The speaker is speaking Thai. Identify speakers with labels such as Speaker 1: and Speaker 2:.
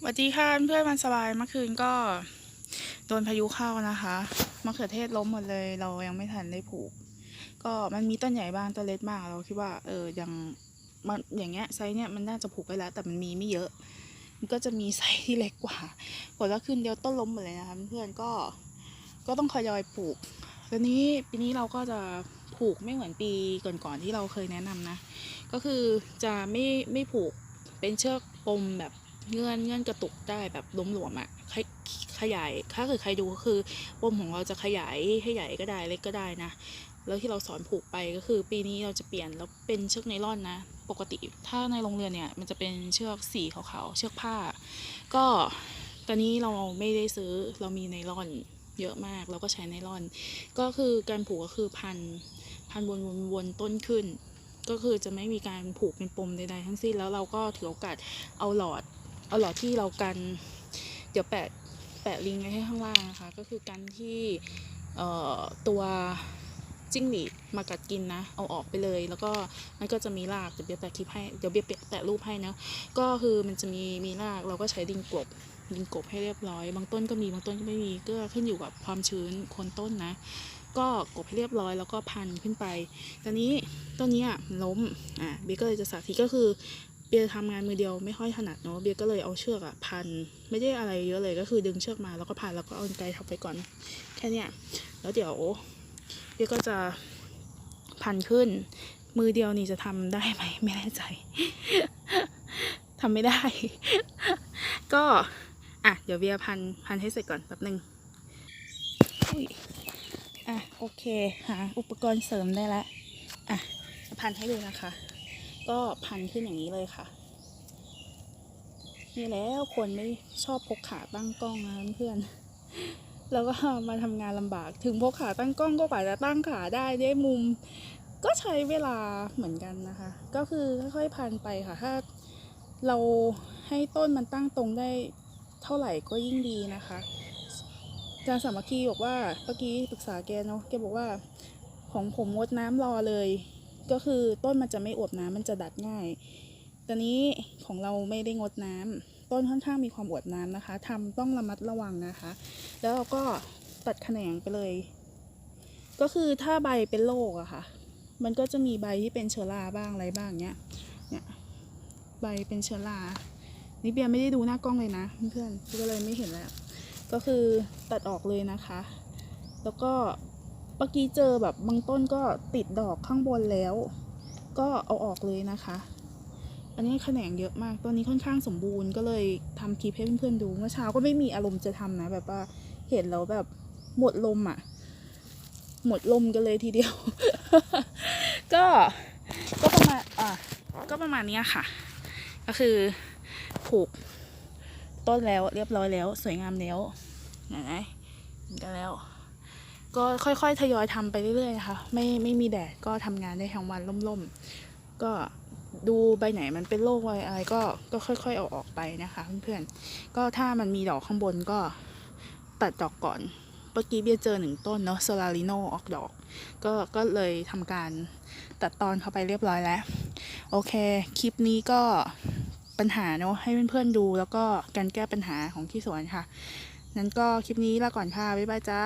Speaker 1: สวัสดีค่ะเพื่อนมันสบายเมื่อคืนก็โดนพายุเข้านะคะมะเขือเทศล้มหมดเลย เรายังไม่ทันได้ปลูก ก็มันมีต้นใหญ่บ้างต้นเล็กบ้างเราคิดว่าเออยังมันอย่างเงี้ยไซส์เนี้ยมันน่าจะปลูกไปแล้ว แต่มันมีไม่เยอะ มันก็จะมีไซส์ที่เล็กกว่าผลว่าคืนเดียวต้นล้มหมดเลยนะคะเพื่อนก็ก็ต้องคอยอยปลูกตอนนี้ปีนี้เราก็จะปลูกไม่เหมือนปีก่อนๆที่เราเคยแนะนำนะ ก็คือจะไม่ไม่ผูกเป็นเชือกปมแบบ เงื่อนเงื่อนกระตุกได้แบบหลวมๆอะขยขยายถ้าเกิดใครดูก็คือปมของเราจะขยายให้ใหญ่ก็ได้เล็กก็ได้นะ แล้วที่เราสอนผูกไปก็คือ ปีนี้เราจะเปลี่ยนแล้วเป็นเชือกไนล่อนนะ ปกติถ้าในโรงเรือนเนี่ยมันจะเป็นเชือกสีขาวๆเชือกผ้า ก็ตอนนี้เราไม่ได้ซื้อเรามีไนล่อนเยอะมากเราก็ใช้ไนล่อน ก็คือการผูกก็คือพันพันวนวนวนต้นขึ้น ก็คือจะไม่มีการผูกเป็นปมใดๆทั้งสิ้นแล้วเราก็ถือโอกาสเอาหลอด เอาหลอดที่เรากัน เดี๋ยวแปะแปะลิงก์ไว้ให้ข้างล่างนะคะ ก็คือกันที่เอ่อตัวจิ้งหรีดมากัดกินนะ เอาออกไปเลย แล้วก็มันก็จะมีราก เดี๋ยวเบียแปะคลิปให้ เดี๋ยวเบียแปะรูปให้นะ ก็คือมันจะมีมีราก เราก็ใช้ดินกลบ ดินกลบให้เรียบร้อย บางต้นก็มี บางต้นก็ไม่มี ก็ขึ้นอยู่กับความชื้นคนต้นนะ ก็กบให้เรียบร้อย แล้วก็พันขึ้นไป ตอนนี้ต้นนี้ล้ม อะเบียก็เลยจะสาธิตก็คือ เบียร์ทำงานมือเดียวไม่ค่อยถนัดเนาะเบียร์ก็เลยเอาเชือกอะพัน ไม่ได้อะไรเยอะเลยก็คือดึงเชือกมาแล้วก็พันแล้วก็เอาไกรทับไปก่อน แค่เนี้ยแล้วเดี๋ยวเบียร์ก็จะพันขึ้น มือเดียวนี่จะทำได้ไหมไม่แน่ใจทำไม่ได้ ก็อะเดี๋ยวเบียร์พันพันให้เสร็จก่อนแป๊บหนึ่งอุ้ยอะโอเคหาอุปกรณ์เสริมได้แล้วอะพันให้ดูนะคะ ก็พันขึ้นอย่างนี้เลยค่ะ นี่แล้วคนไม่ชอบพกขาตั้งกล้องนะเพื่อนแล้วก็มาทำงานลำบาก ถึงพกขาตั้งกล้องก็กว่าจะตั้งขาได้ได้มุม ก็ใช้เวลาเหมือนกันนะคะ ก็คือค่อยๆพันไปค่ะ ถ้าเราให้ต้นมันตั้งตรงได้เท่าไหร่ก็ยิ่งดีนะคะอาจารย์สามัคคีบอกว่าเมื่อกี้ปรึกษาแกเนาะแกบอกว่า ของผมงดน้ำรอเลย ก็คือต้นมันจะไม่อวบน้ำมันจะดัดง่ายตอนนี้ของเราไม่ได้งดน้ำต้นค่อนข้างมีความอวบน้ำนะคะทำต้องระมัดระวังนะคะ แล้วเราก็ตัดแขนงไปเลย ก็คือถ้าใบเป็นโรคอะค่ะ มันก็จะมีใบที่เป็นเชื้อราบ้างอะไรบ้างเนี้ยเนี่ยใบเป็นเชื้อรานี่เบียร์ไม่ได้ดูหน้ากล้องเลยนะเพื่อนก็เลยไม่เห็นแล้ว ก็คือตัดออกเลยนะคะ แล้วก็ เมื่อกี้เจอแบบบางต้นก็ติดดอกข้างบนแล้ว ก็เอาออกเลยนะคะ อันนี้แขนงเยอะมากต้นนี้ค่อนข้างสมบูรณ์ก็เลยทำคลิปให้เพื่อนๆดูเมื่อเช้าก็ไม่มีอารมณ์จะทำนะ แบบว่าเห็นแล้วแบบหมดลมอะ หมดลมกันเลยทีเดียว ก็ก็ประมาณอะก็ประมาณนี้ค่ะ ก็คือผูกต้นแล้วเรียบร้อยแล้ว สวยงามแล้วเห็นไหมเห็นกันแล้ว ก็ค่อยๆ ทยอยทำไปเรื่อยๆนะคะ ไม่ไม่มีแดดก็ทำงานได้ทั้งวันล่มๆ ก็ดูใบไหนมันเป็นโรคอะไรอะไรก็ก็ค่อยๆ เอาออกไปนะคะเพื่อนๆ ก็ถ้ามันมีดอกข้างบนก็ตัดดอกก่อนเมื่อกี้เบียร์เจอหนึ่งต้นเนาะโซลาริโนออกดอก ก็ก็เลยทำการตัดตอนเข้าไปเรียบร้อยแล้ว โอเค คลิปนี้ก็ปัญหาเนาะให้เพื่อนๆดูแล้วก็การแก้ปัญหาของที่สวนค่ะ นั้นก็คลิปนี้ลาก่อนค่ะ บ๊ายบายจ้า